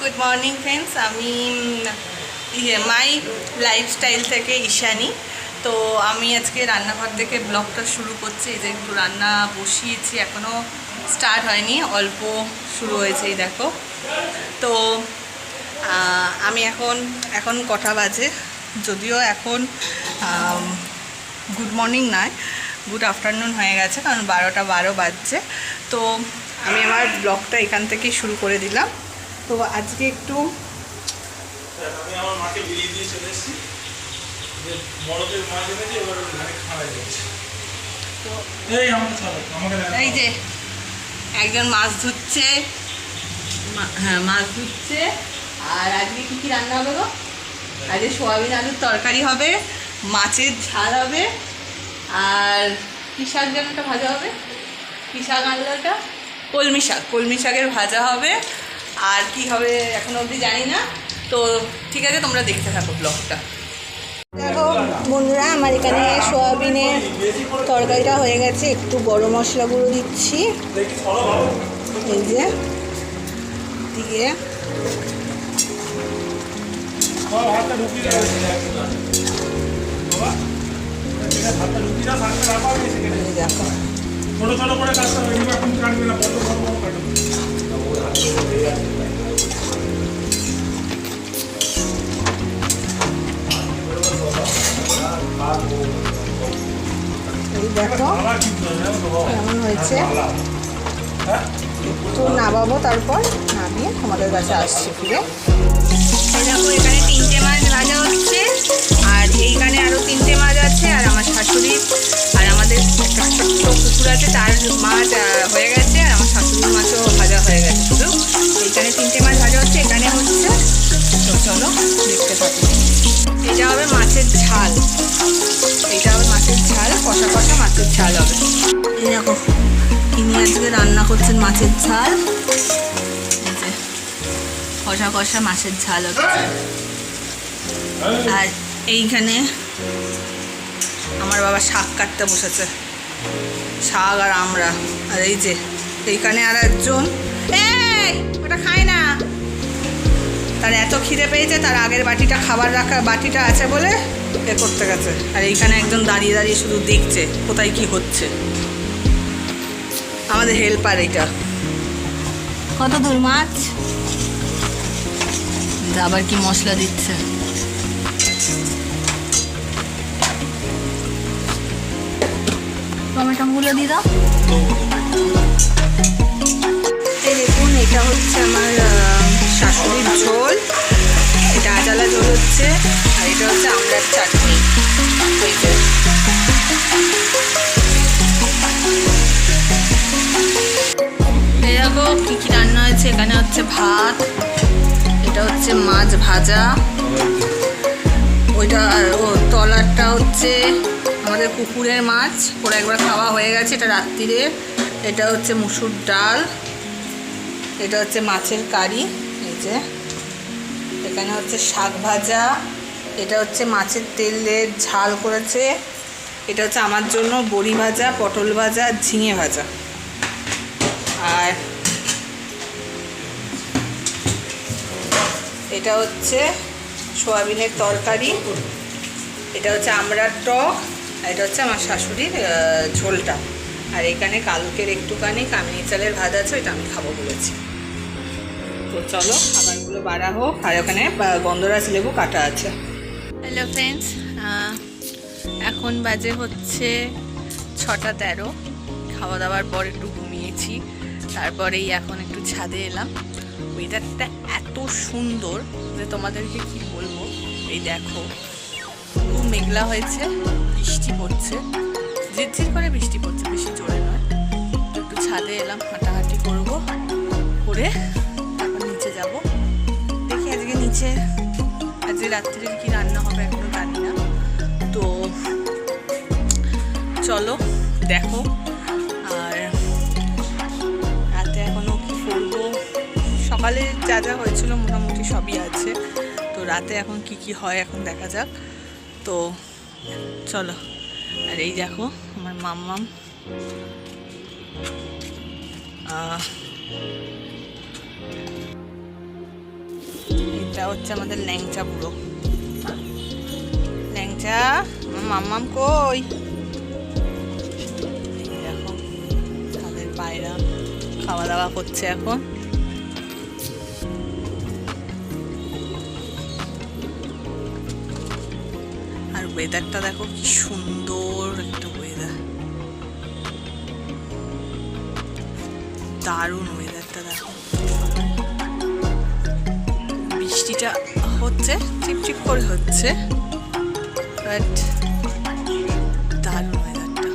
Good morning friends আমি ইয়ে মাই lifestyle থেকে ঈশানি। তো আমি আজকে রান্নাঘর থেকে ব্লগটা শুরু করছি। এই যে একটু রান্না বসিয়েছি এখনও স্টার্ট হয়নি, অল্প শুরু হয়েছে, এই দেখো। তো আমি এখন এখন কটা বাজে? যদিও এখন গুড মর্নিং নয় গুড আফটারনুন হয়ে গেছে, কারণ বারোটা বারো বাজছে। তো আমি আমার ব্লগটা এখান থেকেই শুরু করে দিলাম। তো আজকে একটু আমি আমার মাকে বিলিয়ে দিয়ে চলে এসেছি। যে বড়দের মাছ এনেছি এবার ঘরে খাওয়া যাচ্ছে তো এই যে একজন মাছ ধুচ্ছে হ্যাঁ মাছ ধুচ্ছে। আর আজকে কী কী রান্না হবে গো? আজকে সোয়াবিন আলুর তরকারি হবে মাছের ঝাল হবে আর কী শাক যেন ভাজা হবে? কী শাক আনলো ওটা? কলমি শাক। কলমি শাকের ভাজা হবে আর কি হবে এখন অবধি জানি না। তো ঠিক আছে তোমরা দেখতে থাকো ব্লগটা দেখো বন্ধুরা আমার এখানে সোয়াবিনের তরকারিটা হয়ে গেছে। একটু গরম মশলা গুঁড়ো দিচ্ছি। এই যে দিয়ে দেখো ছোটো ছোটো করে কাটতে হবে কাটবে না বড় বড় বড় কাটবে। একটু নামাবো তারপর নামিয়ে তোমাদের কাছে আসছি ফিরে। এই দেখো এখানে তিনটে মাছ ভাজা হচ্ছে আর এইখানে আরও তিনটে মাছ আছে আর আমার শাশুড়ি আর আমাদের একটা ছোট্ট কুকুর আছে তার মাছ হয়ে গেছে আর আমার শাশুড়ির মাছও ভাজা হয়ে গেছে শুধু। এইখানে তিনটে মাছ ভাজা হচ্ছে এখানে হচ্ছে তো চলো দেখতে থাকি। এটা হবে মাছের ঝাল। এটা হবে মাছের ঝাল কষা কষা মাছের ঝাল হবে। দেখো। তিনি আজকে রান্না করছেন মাছের ঝাল। কষা কষা মাছের ঝাল হচ্ছে। আর এইখানে আমার বাবা শাক কাটতে বসেছে। শাক আর আমরা। আর এই যে, এইখানে আর একজন। ওটা খায় না। তার এত খিদে পেয়েছে, তার আগের বাটিটা খাবার রাখা বাটিটা আছে বলে এ করতে গেছে। আর এইখানে একজন দাঁড়িয়ে দাঁড়িয়ে শুধু দেখছে, কোথায় কি হচ্ছে। আমাদের হেল্পার এটা। কত দূর মাছ? আবার কি মশলা দিচ্ছে? টমেটোগুলো দিয়ে দাও। এই দেখুন এটা হচ্ছে আমার শাশুড়ির ঝোল। এটা আজালা ঝোল হচ্ছে। দেখো কী কী রান্না হয়েছে। এখানে হচ্ছে ভাত, এটা হচ্ছে মাছ ভাজা, ওইটা ও তলারটা হচ্ছে আমাদের পুকুরের মাছ। ওরা একবার খাওয়া হয়ে গেছে এটা রাত্রিরে। এটা হচ্ছে মুসুর ডাল, এটা হচ্ছে মাছের কারি, এই যে। এখানে হচ্ছে শাক ভাজা, এটা হচ্ছে মাছের তেলের ঝাল করেছে। এটা হচ্ছে আমার জন্য বড়ি ভাজা, পটল ভাজা, ঝিঙে ভাজা। আর এটা হচ্ছে সোয়াবিনের তরকারি। এটা হচ্ছে আমরার টক এটা হচ্ছে আমার শাশুড়ির ঝোলটা। আর এখানে কালকের একটুখানি কামিনী চালের ভাত আছে, ওইটা আমি খাব বলেছি। তো চলো, খাবারগুলো বাড়া হোক, আর ওখানে গন্ধরাজ লেবু কাটা আছে। হ্যালো ফ্রেন্ডস এখন বাজে হচ্ছে ছটা তেরো। খাওয়া দাওয়ার পর একটু ঘুমিয়েছি, তারপরেই এখন একটু ছাদে এলাম। ওয়েদারটা এত সুন্দর যে তোমাদেরকে কি বলব? এই দেখো, খুব মেঘলা হয়েছে, বৃষ্টি পড়ছে, ঝিরঝির করে বৃষ্টি পড়ছে, বেশি জোরে নয়। একটু ছাদে এলাম, হাঁটাহাঁটি করব, করে তারপর নিচে যাব। দেখি আজকে নিচে, আজকে রাত্রির কি রান্না হবে এখনও জানি না। তো চলো, দেখো। সকালে যা যা হয়েছিল মোটামুটি সবই আছে। তো রাতে এখন কি কি হয় এখন দেখা যাক। তো চলো, আর এই দেখো আমার মাম্মাম। এটা হচ্ছে আমাদের ল্যাংচা বুড়ো ল্যাংচা, আমার মাম্মাম কই? দেখো, তাদের পায়রা খাওয়া দাওয়া করছে এখন। ওয়েদারটা দেখো কি সুন্দর একটা ওয়েদার দারুণ ওয়েদারটা দেখো। বৃষ্টিটা হচ্ছে চিপচিপ করে হচ্ছে বাট ওয়েদারটা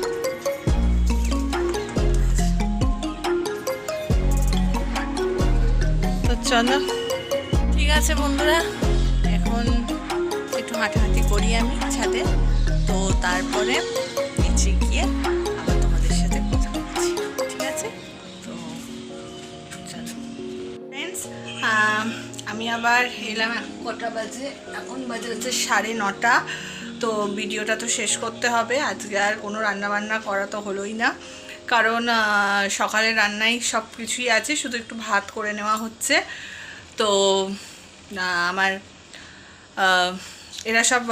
চলো, ঠিক আছে বন্ধুরা। একটু হাঁটাহাঁটি করি আমি ছাদে তো তারপরে নিচে গিয়ে আবার তোমাদের সাথে কথা বলছি, ঠিক আছে? তো ফ্রেন্ডস আমি আবার এলাম কটা বাজে, এখন বাজে হচ্ছে সাড়ে নটা। তো ভিডিওটা তো শেষ করতে হবে, আজকে আর কোনো রান্নাবান্না করা তো হলোই না। কারণ সকালে রান্নাই সব কিছুই আছে, শুধু একটু ভাত করে নেওয়া হচ্ছে। তো আমার এরা সব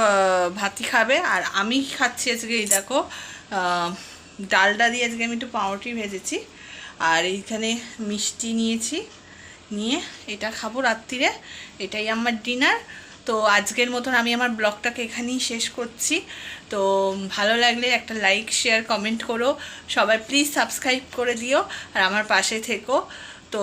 ভাতই খাবে। আর আমি খাচ্ছি আজকে, এই দেখো ডালটা দিয়ে আজকে আমি একটু পাউরুটি ভেজেছি। আর এইখানে মিষ্টি নিয়েছি। নিয়ে এটা খাব রাত্রিরে। এটাই আমার ডিনার। তো আজকের মতন আমি আমার ব্লগটাকে এখানেই শেষ করছি। তো ভালো লাগলে একটা লাইক, শেয়ার, কমেন্ট করো। সবাই প্লিজ সাবস্ক্রাইব করে দিও। আর আমার পাশে থেকো। তো